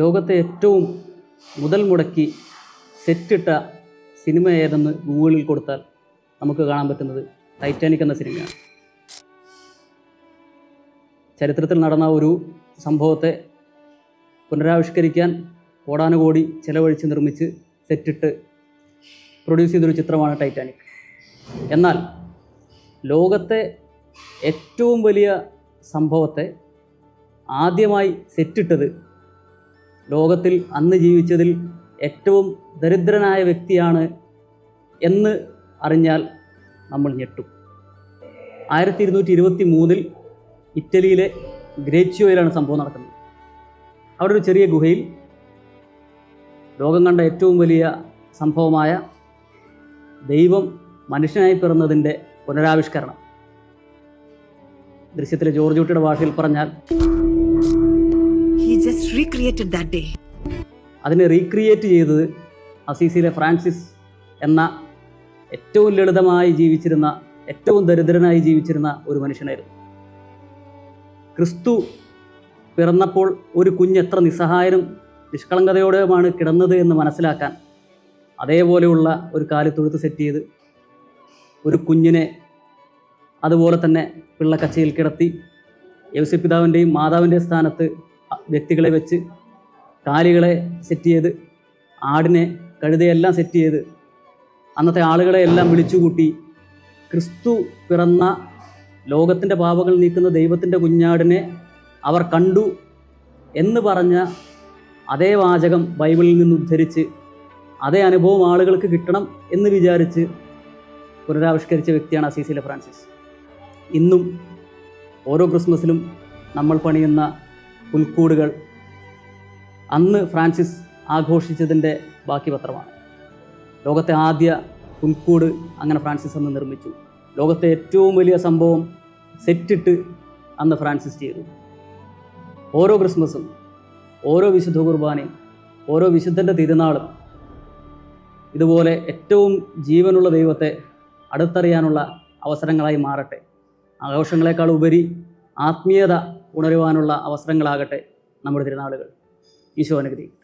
ലോകത്തെ ഏറ്റവും മുതൽ മുടക്കി സെറ്റിട്ട സിനിമ ഏതെന്ന് ഗൂഗിളിൽ കൊടുത്താൽ നമുക്ക് കാണാൻ പറ്റുന്നത് ടൈറ്റാനിക് എന്ന സിനിമയാണ്. ചരിത്രത്തിൽ നടന്ന ഒരു സംഭവത്തെ പുനരാവിഷ്കരിക്കാൻ കോടാനുകോടി ചെലവഴിച്ച് നിർമ്മിച്ച് സെറ്റിട്ട് പ്രൊഡ്യൂസ് ചെയ്തൊരു ചിത്രമാണ് ടൈറ്റാനിക്. എന്നാൽ ലോകത്തെ ഏറ്റവും വലിയ സംഭവത്തെ ആദ്യമായി സെറ്റിട്ടത് ലോകത്തിൽ അന്ന് ജീവിച്ചതിൽ ഏറ്റവും ദരിദ്രനായ വ്യക്തിയാണ് എന്ന് അറിഞ്ഞാൽ നമ്മൾ ഞെട്ടും. ആയിരത്തി ഇരുന്നൂറ്റി ഇരുപത്തി മൂന്നിൽ ഇറ്റലിയിലെ ഗ്രേച്ചിയോയിലാണ് സംഭവം നടക്കുന്നത്. അവിടെ ഒരു ചെറിയ ഗുഹയിൽ ലോകം കണ്ട ഏറ്റവും വലിയ സംഭവമായ ദൈവം മനുഷ്യനായി പിറന്നതിന്റെ പുനരാവിഷ്കരണം. ദൃശ്യത്തിലെ ജോർജ് കുട്ടിയുടെ ഭാഷയിൽ പറഞ്ഞാൽ അതിനെ റീക്രിയേറ്റ് ചെയ്തത് അസീസിയിലെ ഫ്രാൻസിസ് എന്ന ഏറ്റവും ലളിതമായി ജീവിച്ചിരുന്ന ഏറ്റവും ദരിദ്രനായി ജീവിച്ചിരുന്ന ഒരു മനുഷ്യനായിരുന്നു. ക്രിസ്തു പിറന്നപ്പോൾ ഒരു കുഞ്ഞ് എത്ര നിസ്സഹായനും നിഷ്കളങ്കതയോടെയുമാണ് കിടന്നത് എന്ന് മനസ്സിലാക്കാൻ അതേപോലെയുള്ള ഒരു കാലിത്തൊഴുത്ത് സെറ്റ് ചെയ്ത് ഒരു കുഞ്ഞിനെ അതുപോലെ തന്നെ പിള്ളക്കച്ചയിൽ കിടത്തി യവസ്യപിതാവിന്റെയും മാതാവിന്റെയും സ്ഥാനത്ത് വ്യക്തികളെ വെച്ച് കാലികളെ സെറ്റ് ചെയ്ത് ആടിനെ കഴുതയെല്ലാം സെറ്റ് ചെയ്ത് അന്നത്തെ ആളുകളെ എല്ലാം വിളിച്ചുകൂട്ടി ക്രിസ്തു പിറന്ന ലോകത്തിന്റെ പാപങ്ങൾ നീക്കുന്ന ദൈവത്തിന്റെ കുഞ്ഞാടിനെ അവർ കണ്ടു എന്ന് പറഞ്ഞ അതേ വാചകം ബൈബിളിൽ നിന്ന് ഉദ്ധരിച്ച് അതേ അനുഭവം ആളുകൾക്ക് കിട്ടണം എന്ന് വിചാരിച്ച് പുനരാവിഷ്കരിച്ച വ്യക്തിയാണ് അസീസിലെ ഫ്രാൻസിസ്. ഇന്നും ഓരോ ക്രിസ്മസിലും നമ്മൾ പണിയുന്ന പുൽക്കൂടുകൾ അന്ന് ഫ്രാൻസിസ് ആഘോഷിച്ചതിന്റെ ബാക്കി പത്രമാണ്. ലോകത്തെ ആദ്യ പുൽക്കൂട് അങ്ങനെ ഫ്രാൻസിസ് അന്ന് നിർമ്മിച്ചു. ലോകത്തെ ഏറ്റവും വലിയ സംഭവം സെറ്റിട്ട് അന്ന് ഫ്രാൻസിസ് ചെയ്തു. ഓരോ ക്രിസ്മസും ഓരോ വിശുദ്ധ കുർബാനയും ഓരോ വിശുദ്ധന്റെ തിരുനാളും ഇതുപോലെ ഏറ്റവും ജീവനുള്ള ദൈവത്തെ അടുത്തറിയാനുള്ള അവസരങ്ങളായി മാറട്ടെ. ആഘോഷങ്ങളെക്കാൾ ഉപരി ആത്മീയത ഉണരുവാനുള്ള അവസരങ്ങളാകട്ടെ നമ്മുടെ തിരുനാളുകൾ. ഈശോ അനുഗ്രഹിക്കും